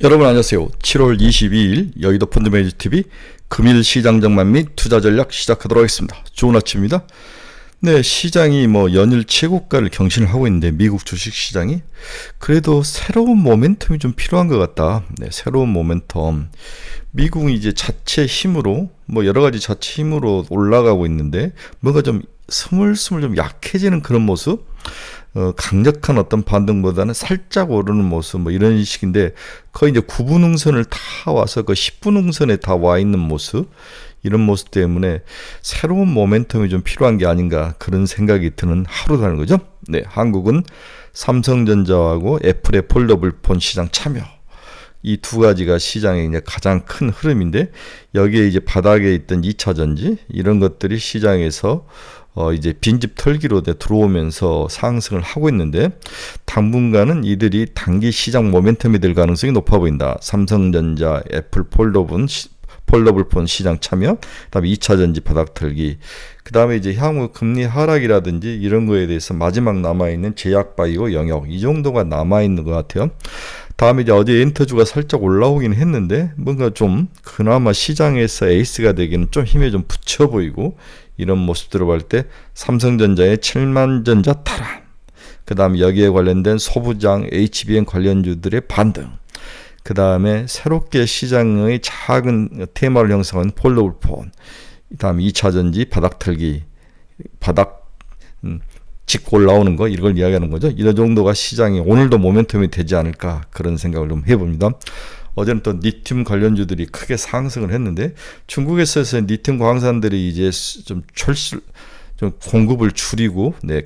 여러분 안녕하세요. 7월 22일 여의도 펀드매니저 TV 금일 시장 전망 및 투자 전략 시작하도록 하겠습니다. 좋은 아침입니다. 네, 시장이 뭐 연일 최고가를 경신을 하고 있는데 미국 주식 시장이 그래도 새로운 모멘텀이 좀 필요한 것 같다. 네, 새로운 모멘텀. 미국은 이제 자체 힘으로 뭐 여러 가지 자체 힘으로 올라가고 있는데 뭔가 좀 스물스물 좀 약해지는 그런 모습. 어, 강력한 어떤 반등보다는 살짝 오르는 모습 뭐 이런 식인데 거의 이제 9분응선을 다 와서 그 10분응선에 다 와 있는 모습 이런 모습 때문에 새로운 모멘텀이 좀 필요한 게 아닌가 그런 생각이 드는 하루라는 거죠. 네, 한국은 삼성전자하고 애플의 폴더블 폰 시장 참여 이 두 가지가 시장의 이제 가장 큰 흐름인데 여기에 이제 바닥에 있던 2차 전지 이런 것들이 시장에서 어 이제 빈집 털기로 들어오면서 상승을 하고 있는데 당분간은 이들이 단기 시장 모멘텀이 될 가능성이 높아 보인다. 삼성전자, 애플 폴더블 폴더블폰 시장 참여, 그다음에 2차 전지 바닥 털기, 그다음에 이제 향후 금리 하락이라든지 이런 거에 대해서 마지막 남아 있는 제약 바이오 영역 이 정도가 남아 있는 것 같아요. 다음에 이제 어제 엔터주가 살짝 올라오긴 했는데 뭔가 좀 그나마 시장에서 에이스가 되기는 좀 힘에 좀 붙여 보이고 이런 모습들을 볼때 삼성전자의 7만 전자 탈환, 그 다음에 여기에 관련된 소부장 HBM 관련주들의 반등, 그 다음에 새롭게 시장의 작은 테마를 형성한 폴더블폰, 그 다음에 2차 전지 바닥 털기, 바닥 음, 짚고 올라오는 거 이걸 이야기하는 거죠. 이런 정도가 시장이 오늘도 모멘텀이 되지 않을까 그런 생각을 좀 해봅니다. 어제는 또 리튬 관련주들이 크게 상승을 했는데 중국에서 리튬 광산들이 이제 좀 철실 좀 공급을 줄이고 네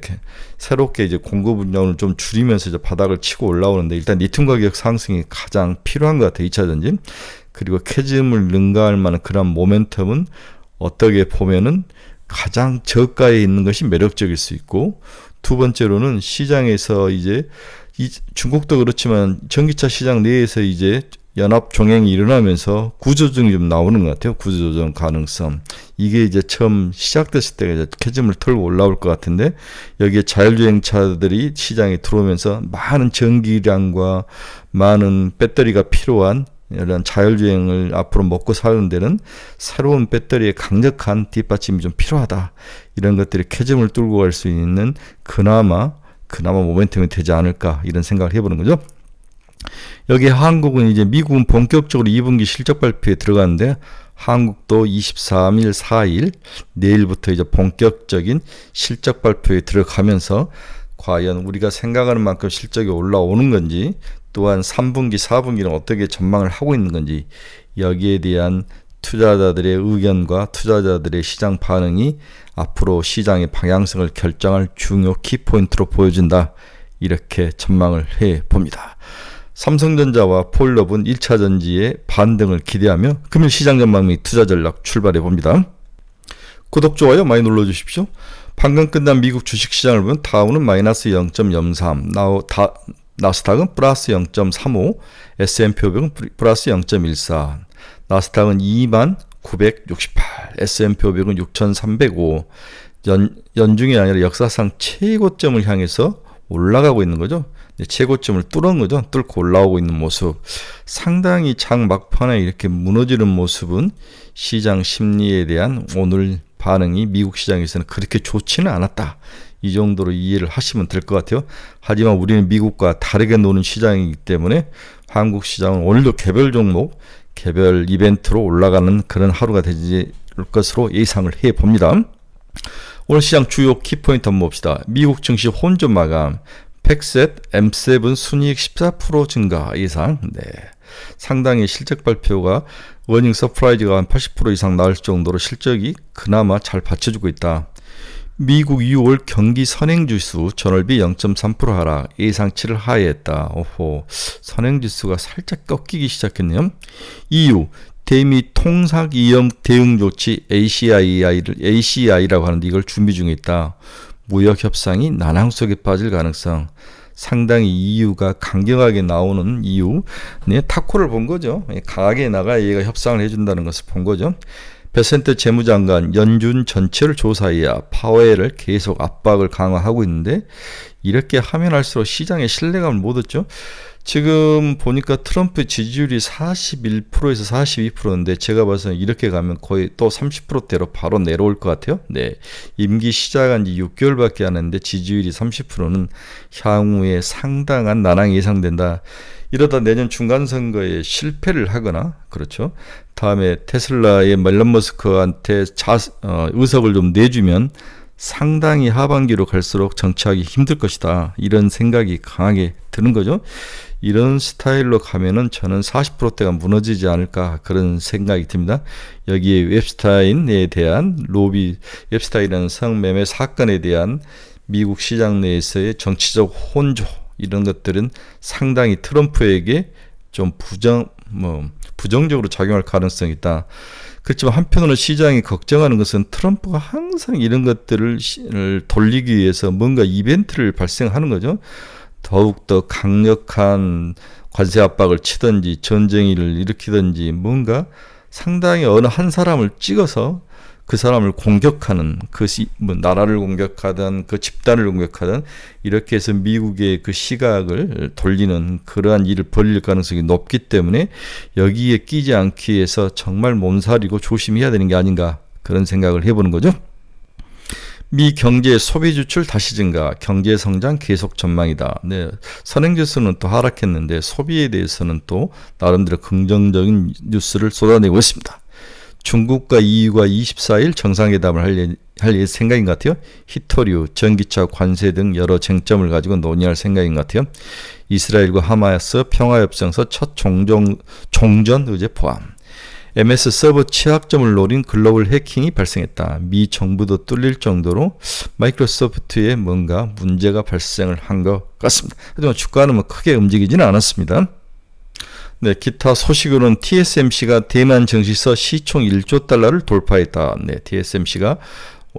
새롭게 이제 공급 운영을 좀 줄이면서 이제 바닥을 치고 올라오는데 일단 리튬 가격 상승이 가장 필요한 것 같아요. 2차 전진. 그리고 캐즘을 능가할 만한 그런 모멘텀은 어떻게 보면은 가장 저가에 있는 것이 매력적일 수 있고 두 번째로는 시장에서 이제 이 중국도 그렇지만 전기차 시장 내에서 이제 연합 종행이 일어나면서 구조조정이 좀 나오는 것 같아요. 구조조정 가능성. 이게 이제 처음 시작됐을 때 이제 캐즘을 털고 올라올 것 같은데 여기에 자율주행차들이 시장에 들어오면서 많은 전기량과 많은 배터리가 필요한 이런 자율주행을 앞으로 먹고 사는 데는 새로운 배터리의 강력한 뒷받침이 좀 필요하다. 이런 것들이 캐즘을 뚫고 갈 수 있는 그나마 그나마 모멘텀이 되지 않을까 이런 생각을 해보는 거죠. 여기 한국은 이제 미국은 본격적으로 2분기 실적 발표에 들어가는데 한국도 23일, 4일 내일부터 이제 본격적인 실적 발표에 들어가면서 과연 우리가 생각하는 만큼 실적이 올라오는 건지 또한 3분기, 4분기는 어떻게 전망을 하고 있는 건지 여기에 대한 투자자들의 의견과 투자자들의 시장 반응이 앞으로 시장의 방향성을 결정할 중요 키포인트로 보여진다. 이렇게 전망을 해 봅니다. 삼성전자와 폴럽은 1차 전지의 반등을 기대하며 금일 시장 전망 및 투자 전략 출발해 봅니다. 구독, 좋아요 많이 눌러 주십시오. 방금 끝난 미국 주식시장을 보면 다우는 마이너스 0.03, 나우, 다, 나스닥은 플러스 0.35, S&P 500은 플러스 0.14, 나스닥은 2만 968, S&P 500은 6,305, 연, 연중이 아니라 역사상 최고점을 향해서 올라가고 있는 거죠. 최고점을 뚫은 거죠. 뚫고 올라오고 있는 모습. 상당히 장 막판에 이렇게 무너지는 모습은 시장 심리에 대한 오늘 반응이 미국 시장에서는 그렇게 좋지는 않았다. 이 정도로 이해를 하시면 될 것 같아요. 하지만 우리는 미국과 다르게 노는 시장이기 때문에 한국 시장은 오늘도 개별 종목, 개별 이벤트로 올라가는 그런 하루가 되지 것으로 예상을 해 봅니다. 오늘 시장 주요 키포인트 한번 봅시다. 미국 증시 혼전 마감, 팩셋 M7 순이익 14% 증가 예상. 네. 상당히 실적 발표가 워닝 서프라이즈가 한 80% 이상 나올 정도로 실적이 그나마 잘 받쳐주고 있다. 미국 6월 경기 선행지수 전월비 0.3% 하락 예상치를 하회했다. 오호 선행지수가 살짝 꺾이기 시작했네요. EU 대미 통삭 이용 대응 조치 ACI를 ACI라고 하는데 이걸 준비 중에 있다. 무역 협상이 난항 속에 빠질 가능성 상당히 이유가 강경하게 나오는 이유 네, 타코를 본 거죠. 강하게 나가 얘가 협상을 해준다는 것을 본 거죠. 베센트 재무장관 연준 전체를 조사해야 파웨를 계속 압박을 강화하고 있는데 이렇게 하면 할수록 시장의 신뢰감을 못 얻죠. 지금 보니까 트럼프 지지율이 41%에서 42%인데 제가 봐서는 이렇게 가면 거의 또 30%대로 바로 내려올 것 같아요. 네. 임기 시작한 지 6개월밖에 안 했는데 지지율이 30%는 향후에 상당한 난항이 예상된다. 이러다 내년 중간 선거에 실패를 하거나 그렇죠. 다음에 테슬라의 멜런 머스크한테 자, 어, 의석을 좀 내주면 상당히 하반기로 갈수록 정치하기 힘들 것이다. 이런 생각이 강하게 드는 거죠. 이런 스타일로 가면은 저는 40%대가 무너지지 않을까 그런 생각이 듭니다. 여기에 웹스타인에 대한 로비, 웹스타인이라는 성매매 사건에 대한 미국 시장 내에서의 정치적 혼조 이런 것들은 상당히 트럼프에게 좀 부정 뭐 부정적으로 작용할 가능성이 있다. 그렇지만 한편으로 시장이 걱정하는 것은 트럼프가 항상 이런 것들을 돌리기 위해서 뭔가 이벤트를 발생하는 거죠. 더욱더 강력한 관세 압박을 치든지 전쟁을 일으키든지 뭔가 상당히 어느 한 사람을 찍어서 그 사람을 공격하는 그 시, 뭐 나라를 공격하든 그 집단을 공격하든 이렇게 해서 미국의 그 시각을 돌리는 그러한 일을 벌릴 가능성이 높기 때문에 여기에 끼지 않기 위해서 정말 몸살이고 조심해야 되는 게 아닌가 그런 생각을 해보는 거죠. 미 경제 소비 지출 다시 증가, 경제 성장 계속 전망이다. 네, 선행 지수는 또 하락했는데 소비에 대해서는 또 나름대로 긍정적인 뉴스를 쏟아내고 있습니다. 중국과 EU가 24일 정상회담을 할, 할 생각인 것 같아요. 히토류, 전기차 관세 등 여러 쟁점을 가지고 논의할 생각인 것 같아요. 이스라엘과 하마스 평화협정서 첫 종전, 종전 의제 포함. MS 서버 취약점을 노린 글로벌 해킹이 발생했다. 미 정부도 뚫릴 정도로 마이크로소프트에 뭔가 문제가 발생을 한 것 같습니다. 하지만 주가는 뭐 크게 움직이지는 않았습니다. 네, 기타 소식으로는 TSMC가 대만 증시서 시총 1조 달러를 돌파했다. 네, TSMC가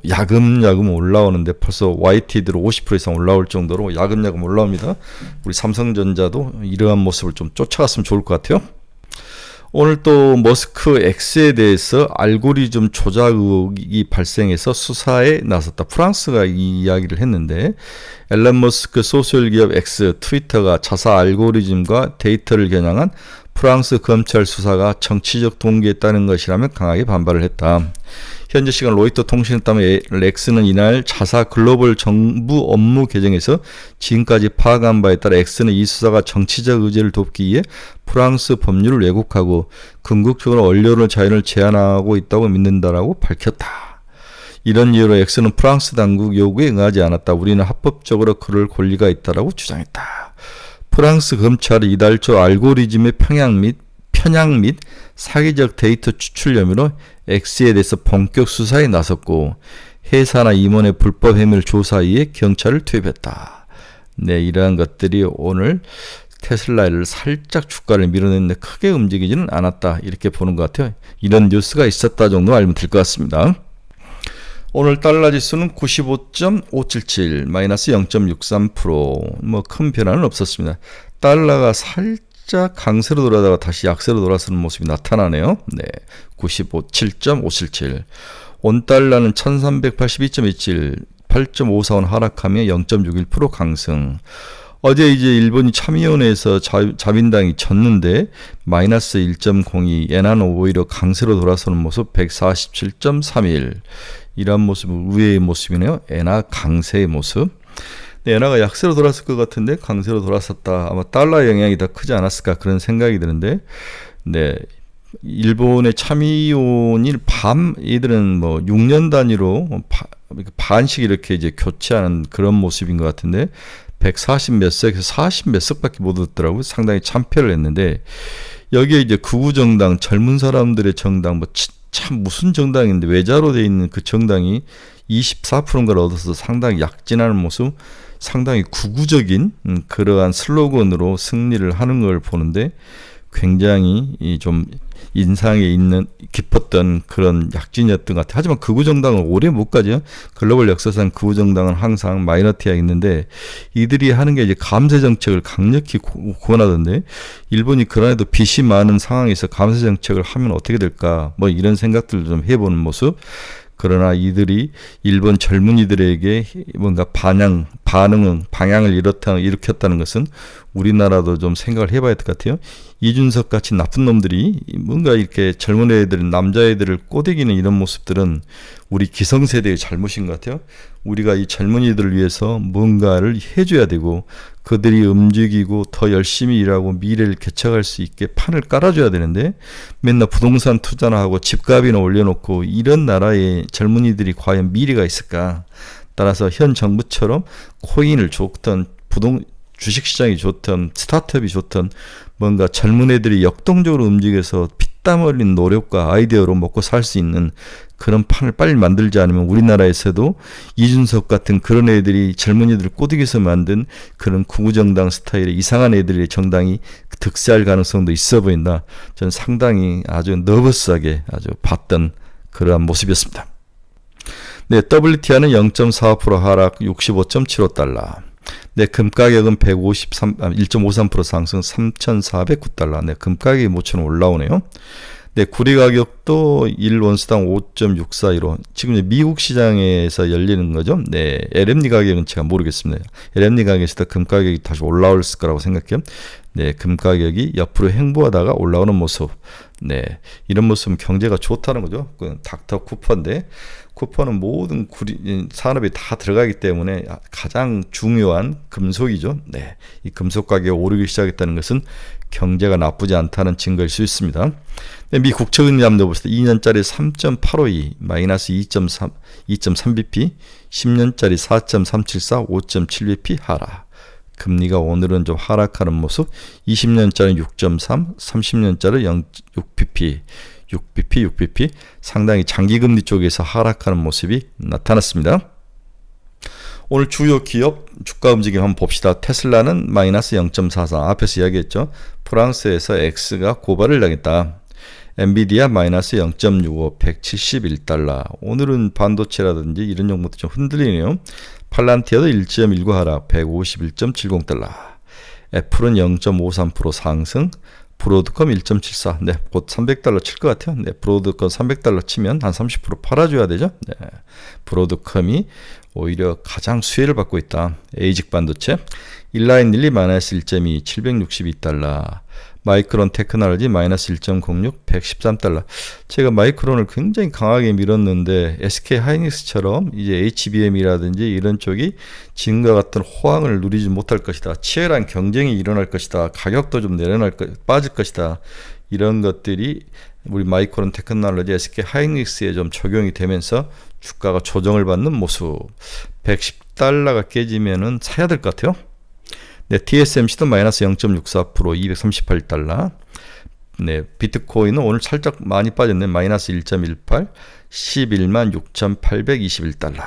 야금야금 올라오는데 벌써 YTD로 50% 이상 올라올 정도로 야금야금 올라옵니다. 우리 삼성전자도 이러한 모습을 좀 쫓아갔으면 좋을 것 같아요. 오늘 또 머스크 X에 대해서 알고리즘 조작 의혹이 발생해서 수사에 나섰다. 프랑스가 이 이야기를 했는데 앨런 머스크 소셜 기업 X 트위터가 자사 알고리즘과 데이터를 겨냥한 프랑스 검찰 수사가 정치적 동기에 따른 것이라며 강하게 반발을 했다. 현재 시간 로이터 통신에 따르면 렉스는 이날 자사 글로벌 정부 업무 계정에서 지금까지 파악한 바에 따라 엑스는 이 수사가 정치적 의제를 돕기 위해 프랑스 법률을 왜곡하고 궁극적으로 언론의 자유를 제한하고 있다고 믿는다라고 밝혔다. 이런 이유로 엑스는 프랑스 당국 요구에 응하지 않았다. 우리는 합법적으로 그럴 권리가 있다라고 주장했다. 프랑스 검찰이 이달 초 알고리즘의 평양 및 편향 및 사기적 데이터 추출 혐의로 X에 대해서 본격 수사에 나섰고 회사나 임원의 불법 행위를 조사위해 경찰을 투입했다. 네, 이러한 것들이 오늘 테슬라를 살짝 주가를 밀어냈는데 크게 움직이지는 않았다. 이렇게 보는 것 같아요. 이런 뉴스가 있었다 정도 알면 될 것 같습니다. 오늘 달러 지수는 95.577 마이너스 0.63%뭐 큰 변화는 없었습니다. 달러가 살짝 살짝 강세로 돌아다가 다시 약세로 돌아서는 모습이 나타나네요. 네. 95, 7.577. 원달러는 1382.27, 8.541 하락하며 0.61% 강승. 어제 이제 일본이 참의원회에서 자민당이 졌는데 마이너스 1.02 엔화는 오히려 강세로 돌아서는 모습 147.31 이런 모습 의외의 모습이네요. 엔화 강세의 모습. 네, 엔화가 약세로 돌았을 것 같은데 강세로 돌았었다. 아마 달러 영향이 더 크지 않았을까 그런 생각이 드는데, 네. 일본의 참의원이 밤 이들은 뭐 6년 단위로 바, 반씩 이렇게 이제 교체하는 그런 모습인 것 같은데 140 몇 석에서 40 몇 석밖에 못 얻더라고요. 상당히 참패를 했는데 여기에 이제 구구 정당 젊은 사람들의 정당 뭐 참 무슨 정당인데 외자로 돼 있는 그 정당이 24%인가를 얻어서 상당히 약진하는 모습 상당히 구구적인 음, 그러한 슬로건으로 승리를 하는 걸 보는데 굉장히 이좀 인상에 있는 깊었던 그런 약진이었던 것 같아요. 하지만 극우 정당은 오래 못 가죠. 글로벌 역사상 극우 정당은 항상 마이너티가 있는데 이들이 하는 게 이제 감세 정책을 강력히 구원하던데 일본이 그러해도 빚이 많은 상황에서 감세 정책을 하면 어떻게 될까 뭐 이런 생각들을 좀 해보는 모습 그러나 이들이 일본 젊은이들에게 뭔가 반향, 반응은 방향을 일으켰다, 일으켰다는 것은 우리나라도 좀 생각을 해봐야 될 것 같아요. 이준석 같이 나쁜 놈들이 뭔가 이렇게 젊은 애들, 남자애들을 꼬대기는 이런 모습들은 우리 기성세대의 잘못인 것 같아요. 우리가 이 젊은이들을 위해서 뭔가를 해줘야 되고 그들이 움직이고 더 열심히 일하고 미래를 개척할 수 있게 판을 깔아줘야 되는데 맨날 부동산 투자나 하고 집값이나 올려놓고 이런 나라의 젊은이들이 과연 미래가 있을까? 따라서 현 정부처럼 코인을 줬던 부동 주식시장이 좋던 스타트업이 좋던 뭔가 젊은 애들이 역동적으로 움직여서 피땀 흘린 노력과 아이디어로 먹고 살 수 있는 그런 판을 빨리 만들지 않으면 우리나라에서도 이준석 같은 그런 애들이 젊은이들 꼬드겨서 만든 그런 구구정당 스타일의 이상한 애들의 정당이 득세할 가능성도 있어 보인다. 저는 상당히 아주 너버스하게 아주 봤던 그러한 모습이었습니다. 네, WTI는 0.45% 하락 65.75달러. 네, 금 가격은 153, 1.53% 아, 상승 3,409달러. 네, 금 가격이 모처럼 올라오네요. 네, 구리 가격도 1원수당 5.641원. 지금 미국 시장에서 열리는 거죠. 네, LMD 가격은 제가 모르겠습니다. LMD 가격에서 금 가격이 다시 올라올 거라고 생각해요. 네, 금 가격이 옆으로 행보하다가 올라오는 모습. 네, 이런 모습은 경제가 좋다는 거죠. 그 닥터 쿠퍼인데 쿠퍼는 모든 구리, 산업이 다 들어가기 때문에 가장 중요한 금속이죠. 네, 이 금속 가격이 오르기 시작했다는 것은 경제가 나쁘지 않다는 증거일 수 있습니다. 네, 미 국채금리 한번 넣어봅시다. 2년짜리 3.852 마이너스 2.3 2.3bp, 10년짜리 4.374 5.7bp 하락. 금리가 오늘은 좀 하락하는 모습. 20년짜리 6.3, 30년짜리 0.6bp. 6bp, 6bp 상당히 장기 금리 쪽에서 하락하는 모습이 나타났습니다. 오늘 주요 기업 주가 움직임 한번 봅시다. 테슬라는 마이너스 0.44 앞에서 이야기했죠. 프랑스에서 X가 고발을 당했다. 엔비디아 마이너스 0.65 171달러. 오늘은 반도체라든지 이런 종목도 좀 흔들리네요. 팔란티아도 1.19 하락 151.70달러. 애플은 0.53% 상승 브로드컴 1.74. 네, 곧 300달러 칠 것 같아요. 네, 브로드컴 300달러 치면 한 30% 팔아줘야 되죠. 네, 브로드컴이 오히려 가장 수혜를 받고 있다. 에이직 반도체. 일라인 릴리 마이너스 1.2, 762달러. 마이크론 테크놀로지 마이너스 1.06 113달러. 제가 마이크론을 굉장히 강하게 밀었는데 SK 하이닉스처럼 이제 HBM이라든지 이런 쪽이 지금과 같은 호황을 누리지 못할 것이다. 치열한 경쟁이 일어날 것이다. 가격도 좀 내려날 것, 빠질 것이다. 이런 것들이 우리 마이크론 테크놀로지 SK 하이닉스에 좀 적용이 되면서 주가가 조정을 받는 모습. 110달러가 깨지면은 사야 될 것 같아요. 네, TSMC도 마이너스 0.64% 238달러. 네, 비트코인은 오늘 살짝 많이 빠졌네. 마이너스 1.18, 11만 6,821달러.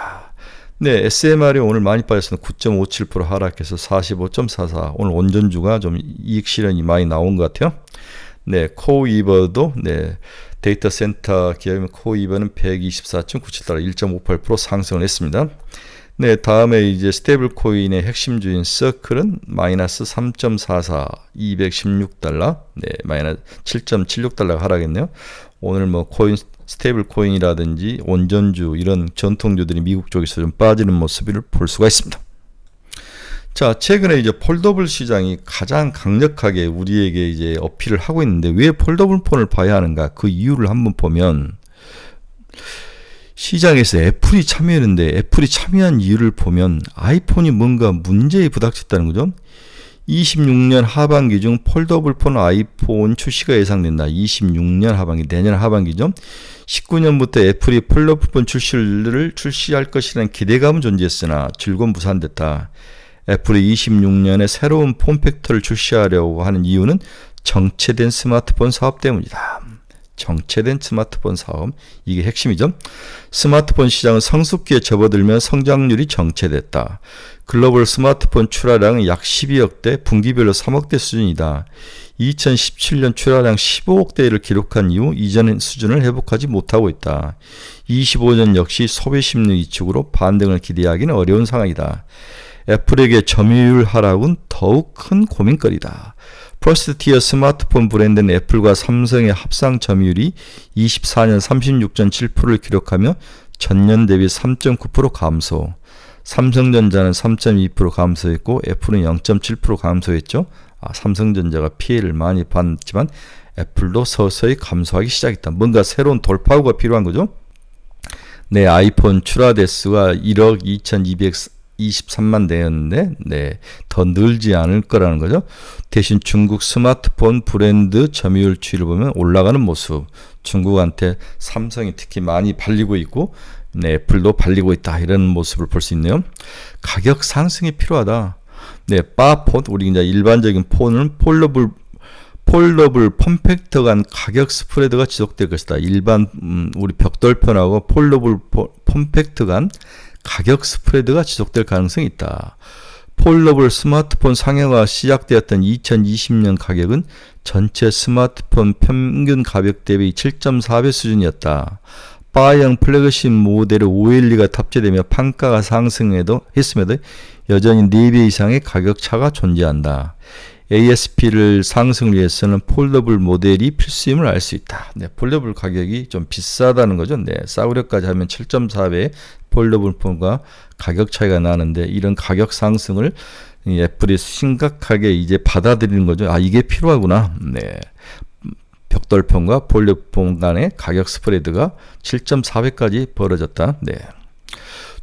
네, SMR이 오늘 많이 빠졌습니다. 9.57% 하락해서 45.44. 오늘 원전주가 좀 이익 실현이 많이 나온 것 같아요. 네, 코이버도 네, 데이터 센터 기업인 코이버는 124.97달러 1.58% 상승을 했습니다. 네, 다음에 이제 스테이블 코인의 핵심 주인 서클은 마이너스 3.44, 216달러, 네, 마이너스 7.76달러가 하락했네요. 오늘 뭐 코인 스테이블 코인이라든지 온전주 이런 전통주들이 미국 쪽에서 좀 빠지는 모습을 볼 수가 있습니다. 자, 최근에 이제 폴더블 시장이 가장 강력하게 우리에게 이제 어필을 하고 있는데 왜 폴더블 폰을 봐야 하는가? 그 이유를 한번 보면 시장에서 애플이 참여했는데 애플이 참여한 이유를 보면 아이폰이 뭔가 문제에 부닥쳤다는 거죠. 26년 하반기 중 폴더블 폰 아이폰 출시가 예상된다. 26년 하반기, 내년 하반기죠. 19년부터 애플이 폴더블 폰 출시를 출시할 것이라는 기대감은 존재했으나 즐거움 무산됐다. 애플이 26년에 새로운 폼팩터를 출시하려고 하는 이유는 정체된 스마트폰 사업 때문이다. 정체된 스마트폰 사업 이게 핵심이죠. 스마트폰 시장은 성숙기에 접어들며 성장률이 정체됐다. 글로벌 스마트폰 출하량은 약 12억 대, 분기별로 3억 대 수준이다. 2017년 출하량 15억 대를 기록한 이후 이전 수준을 회복하지 못하고 있다. 25년 역시 소비 심리 위축으로 반등을 기대하기는 어려운 상황이다. 애플에게 점유율 하락은 더욱 큰 고민거리다. 퍼스트 티어 스마트폰 브랜드는 애플과 삼성의 합상 점유율이 24년 36.7%를 기록하며 전년 대비 3.9% 감소. 삼성전자는 3.2% 감소했고 애플은 0.7% 감소했죠. 아, 삼성전자가 피해를 많이 받지만 애플도 서서히 감소하기 시작했다. 뭔가 새로운 돌파구가 필요한 거죠. 네, 아이폰 대수가 1억 2,223만 대였는데, 네, 더 늘지 않을 거라는 거죠. 대신 중국 스마트폰 브랜드 점유율 추이를 보면 올라가는 모습. 중국한테 삼성이 특히 많이 발리고 있고, 네, 애플도 발리고 있다. 이런 모습을 볼 수 있네요. 가격 상승이 필요하다. 네, 바폰 우리 이제 일반적인 폰은 폴더블 폴더블 펌팩트 간 가격 스프레드가 지속될 것이다. 일반 음, 우리 벽돌편하고 폴더블 펌팩트 간 가격 스프레드가 지속될 가능성이 있다. 폴더블 스마트폰 상용화 시작되었던 2020년 가격은 전체 스마트폰 평균 가격 대비 7.4배 수준이었다. 바이형 플래그십 모델의 512가 탑재되며 판가가 상승해도 했음에도 여전히 4배 이상의 가격 차가 존재한다. ASP를 상승을 위해서는 폴더블 모델이 필수임을 알 수 있다. 네, 폴더블 가격이 좀 비싸다는 거죠. 네, 싸구려까지 하면 7.4배 폴더블 폰과 가격 차이가 나는데 이런 가격 상승을 애플이 심각하게 이제 받아들이는 거죠. 아, 이게 필요하구나. 네. 벽돌폰과 폴더폰 간의 가격 스프레드가 7.4배까지 벌어졌다. 네.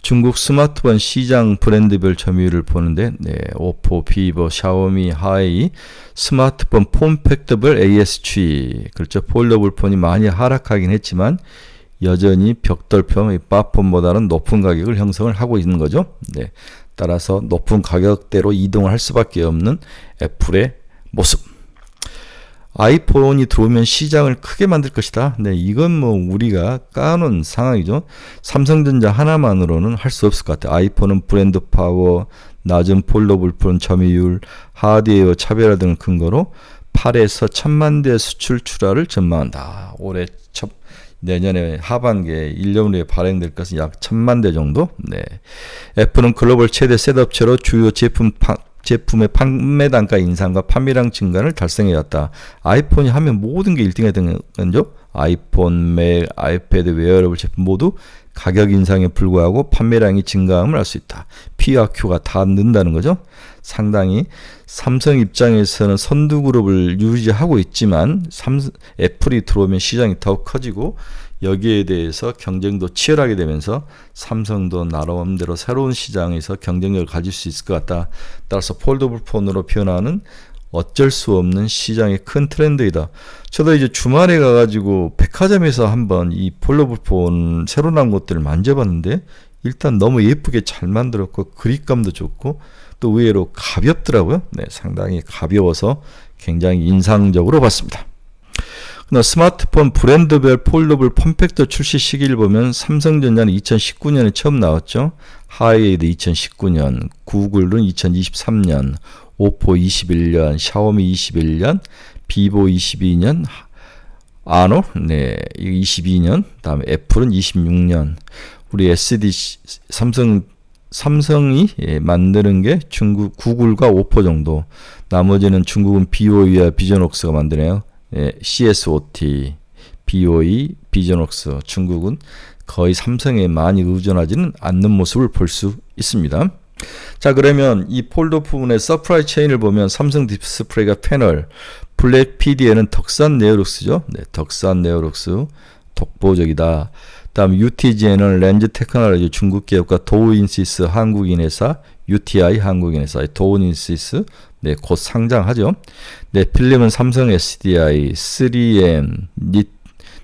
중국 스마트폰 시장 브랜드별 점유율을 보는데 네, 오포, 비버, 샤오미, 하이 스마트폰 폼팩트별 ASG 그렇죠. 폴더블 폰이 많이 하락하긴 했지만 여전히 벽돌평의 바폰보다는 높은 가격을 형성을 하고 있는 거죠. 네. 따라서 높은 가격대로 이동을 할 수밖에 없는 애플의 모습. 아이폰이 들어오면 시장을 크게 만들 것이다. 네, 이건 뭐 우리가 까놓은 상황이죠. 삼성전자 하나만으로는 할 수 없을 것 같아요. 아이폰은 브랜드 파워, 낮은 폴더블폰 점유율, 하드웨어 차별화 등을 근거로 8에서 1000만 대 수출 출하를 전망한다. 올해 첫 내년에 하반기에 1년 후에 발행될 것은 약 1000만 대 정도. 네. 애플은 글로벌 최대 셋업체로 주요 제품 파, 제품의 판매 단가 인상과 판매량 증가를 달성해 왔다. 아이폰이 하면 모든 게 1등이 되는 거죠. 아이폰, 맥, 아이패드, 웨어러블 제품 모두 가격 인상에 불구하고 판매량이 증가함을 알 수 있다. P와 Q가 다 는다는 거죠. 상당히 삼성 입장에서는 선두 그룹을 유지하고 있지만 삼, 애플이 들어오면 시장이 더욱 커지고 여기에 대해서 경쟁도 치열하게 되면서 삼성도 나름대로 새로운 시장에서 경쟁력을 가질 수 있을 것 같다. 따라서 폴더블 폰으로 변하는 어쩔 수 없는 시장의 큰 트렌드이다. 저도 이제 주말에 가가지고 백화점에서 한번 이 폴더블 폰 새로 나온 것들을 만져봤는데 일단 너무 예쁘게 잘 만들었고 그립감도 좋고 또 의외로 가볍더라고요. 네, 상당히 가벼워서 굉장히 인상적으로 봤습니다. 스마트폰 브랜드별 폴더블 펌팩터 출시 시기를 보면 삼성전자는 2019년에 처음 나왔죠. 하이에이드 2019년, 구글은 2023년, 오포 21년, 샤오미 21년, 비보 22년, 아노 네 22년, 다음에 애플은 26년. 우리 SD 삼성 삼성이 예, 만드는 게 중국 구글과 오포 정도. 나머지는 중국은 BOE와 비전옥스가 만드네요. 예, CSOT, BOE, 비전웍스 중국은 거의 삼성에 많이 의존하지는 않는 모습을 볼 수 있습니다. 자 그러면 이 폴더 부분의 서프라이 체인을 보면 삼성 디스플레이가 패널, 블랙 PD에는 덕산 네오룩스죠. 네, 덕산 네오룩스 독보적이다. 다음 UTG에는 렌즈 테크놀로지 중국 기업과 도우인시스 한국인 회사, UTI 한국인 회사, 도우인시스 네, 곧 상장하죠. 네, 필름은 삼성 SDI, 3M, 니,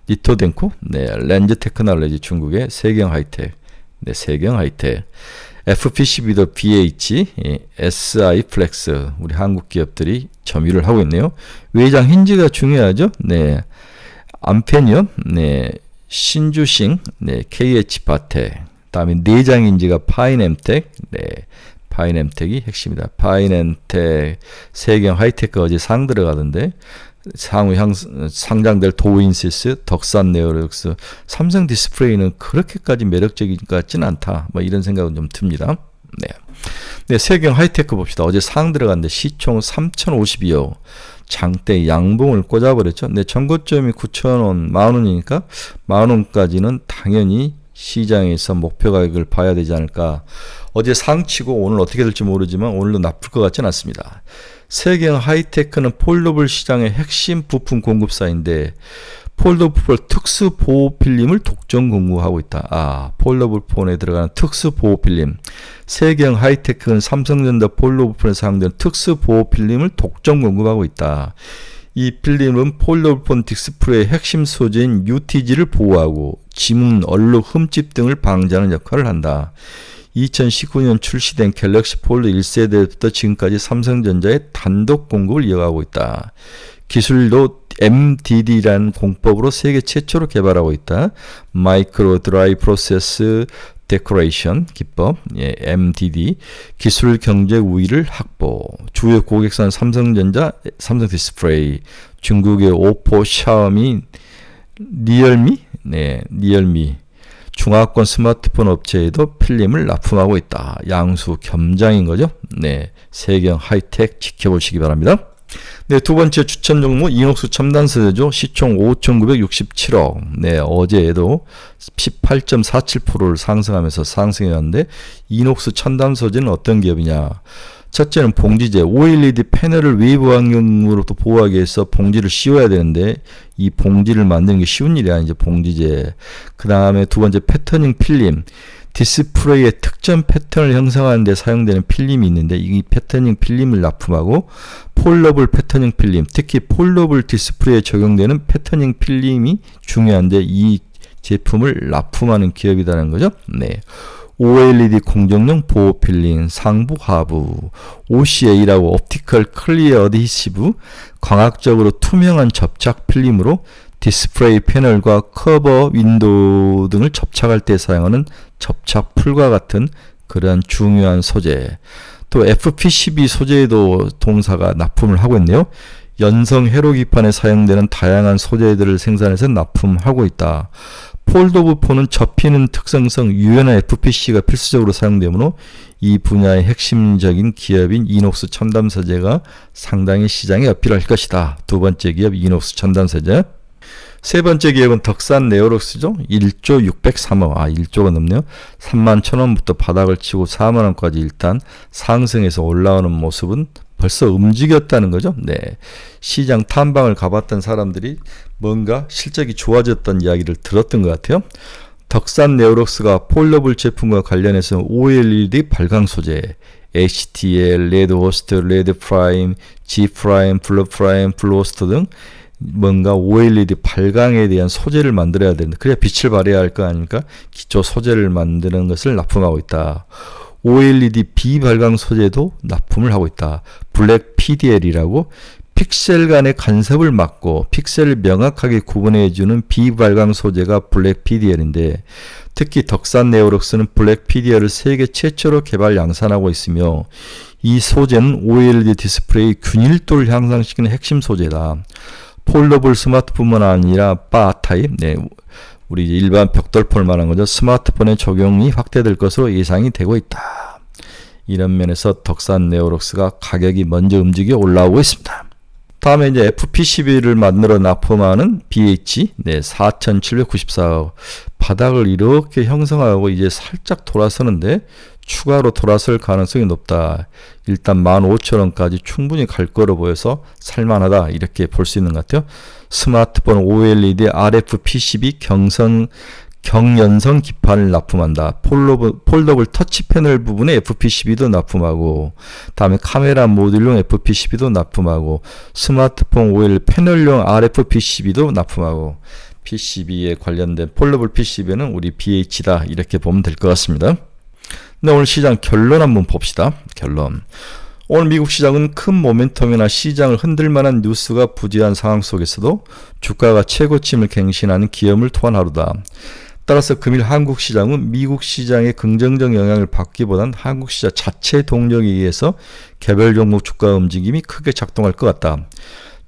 니토덴코, 네, 렌즈 테크놀로지 중국의 세경 하이텍, 네, 세경 하이텍, FPCB도 BH, 예, SI 플렉스, 우리 한국 기업들이 점유를 하고 있네요. 외장 힌지가 중요하죠. 네, 암펜이요. 네. 신주싱, 네. KH 바텍. 다음에 내장인지가 파인엠텍, 네. 파인엠텍이 핵심이다. 파인엠텍, 세경 하이테크 어제 상 들어가던데 상우 향, 상장될 도인시스, 덕산 네오렉스, 삼성 디스플레이는 그렇게까지 매력적인 것 같지는 않다. 뭐 이런 생각은 좀 듭니다. 네. 네, 세경 하이테크 봅시다. 어제 상 들어갔는데 시총 3,052억. 장대 양봉을 꽂아버렸죠. 네, 전고점이 9,000원, 만원이니까 만원까지는 당연히 시장에서 목표 가격을 봐야 되지 않을까. 어제 상치고 오늘 어떻게 될지 모르지만 오늘도 나쁠 것 같지는 않습니다. 세경 하이테크는 폴더블 시장의 핵심 부품 공급사인데 폴더블 특수 보호 필름을 독점 공급하고 있다. 아, 폴더블 폰에 들어가는 특수 보호 필름. 세경 하이테크는 삼성전자 폴더블 폰에 사용되는 특수 보호 필름을 독점 공급하고 있다. 이 필름은 폴더블 폰 디스플레이의 핵심 소재인 UTG를 보호하고 지문, 얼룩, 흠집 등을 방지하는 역할을 한다. 2019년 출시된 갤럭시 폴드 1세대부터 지금까지 삼성전자의 단독 공급을 이어가고 있다. 기술도 MDD라는 공법으로 세계 최초로 개발하고 있다. 마이크로 드라이 프로세스 데코레이션 기법, 예, MDD, 기술 경제 우위를 확보, 주요 고객사는 삼성전자, 삼성 디스플레이, 중국의 오포, 샤오미, 리얼미, 네, 리얼미, 중화권 스마트폰 업체에도 필름을 납품하고 있다. 양수 겸장인 거죠. 네, 세경 하이텍 지켜보시기 바랍니다. 네, 두 번째 추천 종목 이녹스 첨단 세제죠. 시총 5,967억. 네, 어제에도 18.47%를 상승하면서 상승해왔는데 이녹스 첨단 소재는 어떤 기업이냐? 첫째는 봉지재, OLED 패널을 외부 환경으로부터 보호하기 위해서 봉지를 씌워야 되는데 이 봉지를 만드는 게 쉬운 일이 아니죠. 봉지재. 그 다음에 두 번째 패터닝 필름. 디스플레이의 특정 패턴을 형성하는 데 사용되는 필름이 있는데 이 패터닝 필름을 납품하고 폴러블 패터닝 필름, 특히 폴러블 디스플레이에 적용되는 패터닝 필름이 중요한데 이 제품을 납품하는 기업이라는 거죠. 네. OLED 공정용 보호 필링, 상부 하부, OCA라고 옵티컬 클리어 어디시브, 광학적으로 투명한 접착 필름으로 디스플레이 패널과 커버 윈도우 등을 접착할 때 사용하는 접착 풀과 같은 그러한 중요한 소재. 또 FP12 소재에도 동사가 납품을 하고 있네요. 연성 회로 기판에 사용되는 다양한 소재들을 생산해서 납품하고 있다. 폰은 접히는 특성상 유연한 FPC가 필수적으로 사용되므로 이 분야의 핵심적인 기업인 이녹스 첨단세제가 상당히 시장에 어필할 것이다. 두 번째 기업 이녹스 첨단세제. 세 번째 기업은 덕산 네오록스죠. 1조 603억. 아, 1조가 넘네요. 3만 1천원부터 바닥을 치고 4만 원까지 일단 상승해서 올라오는 모습은 벌써 움직였다는 거죠. 네. 시장 탐방을 가봤던 사람들이 뭔가 실적이 좋아졌던 이야기를 들었던 것 같아요. 덕산 네오록스가 폴더블 제품과 관련해서 OLED 발광 소재, HTL, 레드 호스트, 레드 프라임, G 프라임, 블루 프라임, 블루 호스트 등 뭔가 OLED 발광에 대한 소재를 만들어야 되는데 그래야 빛을 발해야 할 거 아닙니까? 기초 소재를 만드는 것을 납품하고 있다. OLED 비발광 소재도 납품을 하고 있다. 블랙 PDL이라고 픽셀 간의 간섭을 막고 픽셀을 명확하게 구분해주는 비발광 소재가 블랙 PDL인데 특히 덕산 네오록스는 블랙 PDL을 세계 최초로 개발 양산하고 있으며 이 소재는 OLED 디스플레이 균일도를 향상시키는 핵심 소재다. 폴더블 스마트폰만 아니라 바 타입, 네, 우리 일반 벽돌폴 말한 거죠. 스마트폰의 적용이 확대될 것으로 예상이 되고 있다. 이런 면에서 덕산 네오록스가 가격이 먼저 움직여 올라오고 있습니다. 다음에 이제 FP12를 만들어 납품하는 BH 네 4,794억 바닥을 이렇게 형성하고 이제 살짝 돌아서는데 추가로 돌아설 가능성이 높다. 일단 15,000원까지 충분히 갈 거로 보여서 살만하다. 이렇게 볼 수 있는 것 같아요. 스마트폰 OLED RFP12 경선 경연성 기판을 납품한다. 폴더블, 폴더블 터치 패널 부분에 FP12도 납품하고, 다음에 카메라 모듈용 FP12도 납품하고, 스마트폰 OL 패널용 RFP12도 납품하고, PCB에 관련된 폴더블 PCB는 우리 BH다. 이렇게 보면 될 것 같습니다. 네, 오늘 시장 결론 한번 봅시다. 결론. 오늘 미국 시장은 큰 모멘텀이나 시장을 흔들 만한 뉴스가 부재한 상황 속에서도 주가가 최고침을 갱신하는 기염을 토한 하루다. 따라서 금일 한국 시장은 미국 시장의 긍정적 영향을 받기보단 한국 시장 자체 동력에 의해서 개별 종목 주가 움직임이 크게 작동할 것 같다.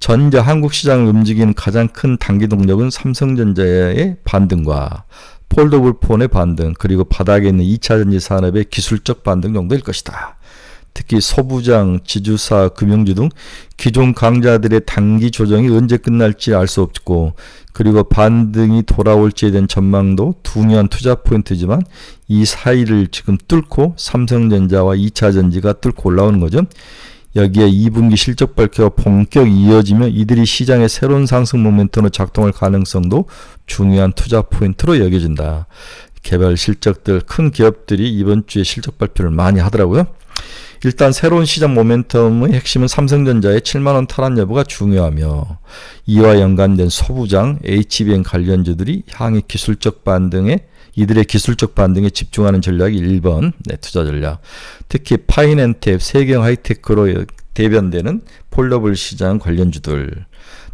전제 한국 시장을 움직이는 가장 큰 단기 동력은 삼성전자의 반등과 폴더블 폰의 반등 그리고 바닥에 있는 2차 전지 산업의 기술적 반등 정도일 것이다. 특히 소부장, 지주사, 금융주 등 기존 강자들의 단기 조정이 언제 끝날지 알 수 없고 그리고 반등이 돌아올지에 대한 전망도 둔한 투자 포인트지만 이 사이를 지금 뚫고 삼성전자와 2차 전지가 뚫고 올라오는 거죠. 여기에 2분기 실적 발표가 본격 이어지면 이들이 시장의 새로운 상승 모멘텀으로 작동할 가능성도 중요한 투자 포인트로 여겨진다. 개별 실적들 큰 기업들이 이번 주에 실적 발표를 많이 하더라고요. 일단 새로운 시장 모멘텀의 핵심은 삼성전자의 7만원 탈환 여부가 중요하며 이와 연관된 소부장, HBM 관련주들이 향후 기술적 반등에 이들의 기술적 반등에 집중하는 전략이 1번 네, 투자 전략. 특히 파이낸탭, 세경 하이테크로 대변되는 폴더블 시장 관련주들.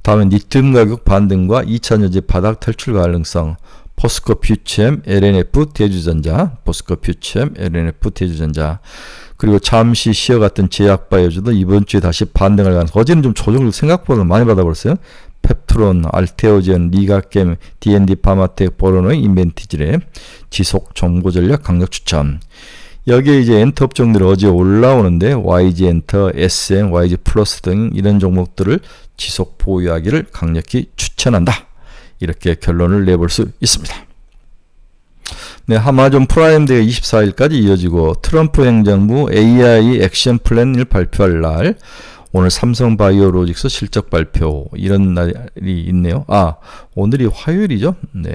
다음에 니튬 가격 반등과 2차 전지 바닥 탈출 가능성. 포스코 퓨처엠, LNF 대주전자, 포스코 퓨처엠, LNF 대주전자. 그리고 잠시 쉬어갔던 제약바이오주도 이번 주에 다시 반등을 가능성. 어제는 좀 조정을 생각보다 많이 받아버렸어요. 펩트론, 알테오젠, 리가겜, D&D 파마텍, 보로노의 인벤티지랩, 지속 정보 전략 강력 추천. 여기에 이제 엔터 업종들이 어제 올라오는데 YG 엔터, SM, YG 플러스 등 이런 종목들을 지속 보유하기를 강력히 추천한다. 이렇게 결론을 내볼 수 있습니다. 네, 하마존 프라임데이 24일까지 이어지고 트럼프 행정부 AI 액션 플랜을 발표할 날 오늘 삼성 바이오로직스 실적 발표 이런 날이 있네요. 아, 오늘이 화요일이죠? 네.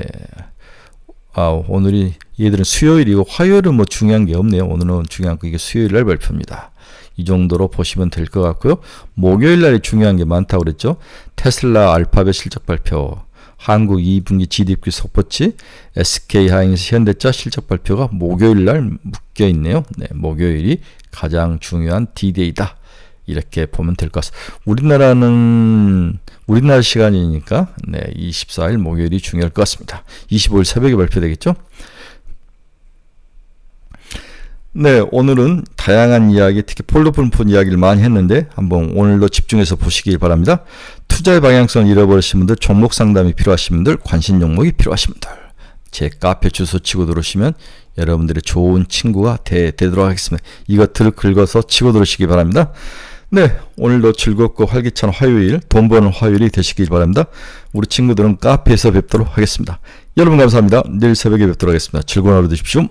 아, 오늘이 얘들은 수요일이고 화요일은 뭐 중요한 게 없네요. 오늘은 중요한 거 이게 수요일 날 발표입니다. 이 정도로 보시면 될 것 같고요. 목요일 날이 중요한 게 많다고 그랬죠. 테슬라 알파벳 실적 발표, 한국 2분기 GDP 속보치, SK 하이닉스 현대차 실적 발표가 목요일 날 묶여 있네요. 네, 목요일이 가장 중요한 D-Day다. 이렇게 보면 될 것 같습니다. 우리나라는 우리나라 시간이니까 네, 24일 목요일이 중요할 것 같습니다. 25일 새벽에 발표되겠죠? 네, 오늘은 다양한 이야기, 특히 폴더폰폰 이야기를 많이 했는데 한번 오늘도 집중해서 보시길 바랍니다. 투자의 방향성을 잃어버리신 분들, 종목 상담이 필요하신 분들, 관심 종목이 필요하신 분들, 제 카페 주소 치고 들어오시면 여러분들의 좋은 친구가 되, 되도록 하겠습니다. 이것들을 긁어서 치고 들어오시기 바랍니다. 네, 오늘도 즐겁고 활기찬 화요일, 돈 버는 화요일이 되시길 바랍니다. 우리 친구들은 카페에서 뵙도록 하겠습니다. 여러분 감사합니다. 내일 새벽에 뵙도록 하겠습니다. 즐거운 하루 되십시오.